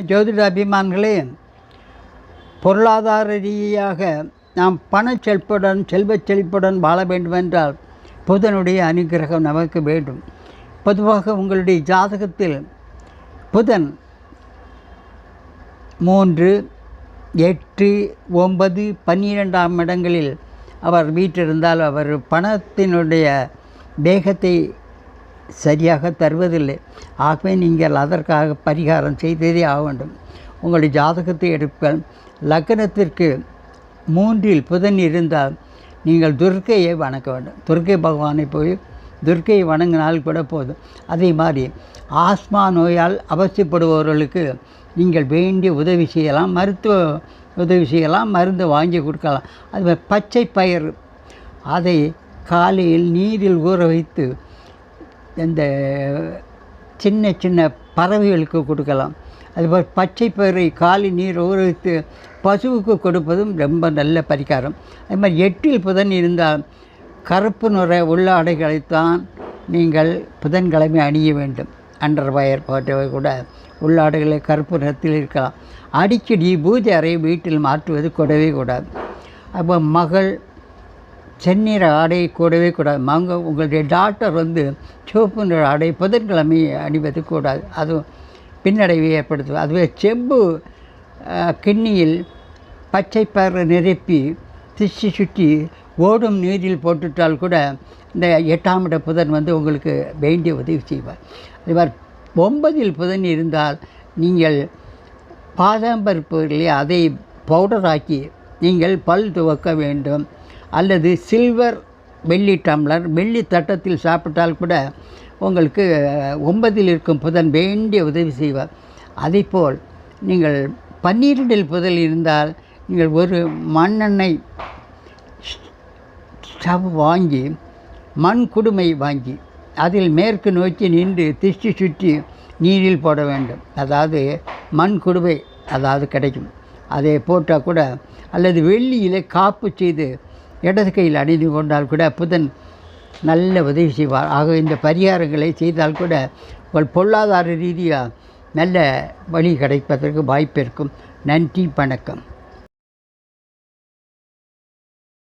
ஜோதிட அபிமான்களே பொருளாதார ரீதியாக நாம் பணச் செழிப்புடன் செல்வச் செழிப்புடன் வாழ வேண்டுமென்றால் புதனுடைய அனுகிரகம் நமக்கு வேண்டும். பொதுவாக உங்களுடைய ஜாதகத்தில் புதன் மூன்று எட்டு ஒன்பது பன்னிரெண்டாம் இடங்களில் அவர் வீட்டிருந்தால் அவர் பணத்தினுடைய வேகத்தை சரியாக தருவதில்லை. ஆகவே நீங்கள் அதற்காக பரிகாரம் செய்ததே ஆக வேண்டும். உங்களுடைய ஜாதகத்தை எடுப்பேன். லக்னத்திற்கு மூன்றில் புதன் இருந்தால் நீங்கள் துர்க்கையை வணங்க வேண்டும். துர்க்கை பகவானை போய் துர்க்கையை வணங்கினால் கூட போதும். அதே மாதிரி ஆஸ்மா நோயால் அவசியப்படுபவர்களுக்கு நீங்கள் வேண்டிய உதவி செய்யலாம். மருத்துவ உதவி செய்யலாம். மருந்து வாங்கி கொடுக்கலாம். அது பச்சை பயிர் அதை காலையில் நீரில் ஊற வைத்து சின்ன சின்ன பறவைகளுக்கு கொடுக்கலாம். அதுபோல் பச்சை பயிரை காலி நீர் ஊற பசுவுக்கு கொடுப்பதும் ரொம்ப நல்ல பரிகாரம். அது மாதிரி எட்டில் புதன் இருந்தால் கருப்பு நுரை உள்ளாடைகளைத்தான் நீங்கள் புதன்கிழமை அணிய வேண்டும். அண்டர் வயர் போன்றவை கூட உள்ளாடைகளை கருப்பு நிறத்தில் இருக்கலாம். அடிக்கடி பூஜை அறை வீட்டில் மாற்றுவது கூடவே கூடாது. அப்போ மகள் செந்நிற ஆடை கூடவே கூடாது. மங்க உங்களுடைய டாக்டர் வந்து சிவப்பு நிற ஆடை புதன்கிழமை அணிவது கூடாது. அதுவும் பின்னடைவை ஏற்படுத்தும் அதுவே செம்பு கிண்ணியில் பச்சை பயிரை நிரப்பி திசி சுற்றி ஓடும் நீரில் போட்டுட்டால் கூட இந்த எட்டாம் இட புதன் வந்து உங்களுக்கு வேண்டிய உதவி செய்வார். இவர் ஒன்பதில் புதன் இருந்தால் நீங்கள் பாதாம்பருப்பு இல்லையா அதை பவுடராக்கி நீங்கள் பல் துவக்க வேண்டும். அல்லது சில்வர் வெள்ளி டம்ளர் வெள்ளி தட்டத்தில் சாப்பிட்டால் கூட உங்களுக்கு ஒன்பதில் இருக்கும் புதன் வேண்டிய உதவி செய்வார். அதேபோல் நீங்கள் பன்னிரெண்டில் புதல் இருந்தால் நீங்கள் ஒரு மண்ணெண்ணெய் ஸ்டவ் வாங்கி மண் குடுமை வாங்கி அதில் மேற்கு நோக்கி நின்று திஷ்டி சுற்றி நீரில் போட வேண்டும். அதாவது மண் குடுவை அதாவது கிடைக்கும். அதை போட்டால் கூட அல்லது வெள்ளியில் காப்பு செய்து இடது கையில் அணிந்து கொண்டால் கூட புதன் நல்ல உதவி செய்வார். ஆக இந்த பரிகாரங்களை செய்தால் கூட உங்கள் பொருளாதார ரீதியாக நல்ல வழி கிடைப்பதற்கு வாய்ப்பு இருக்கும். நன்றி வணக்கம்.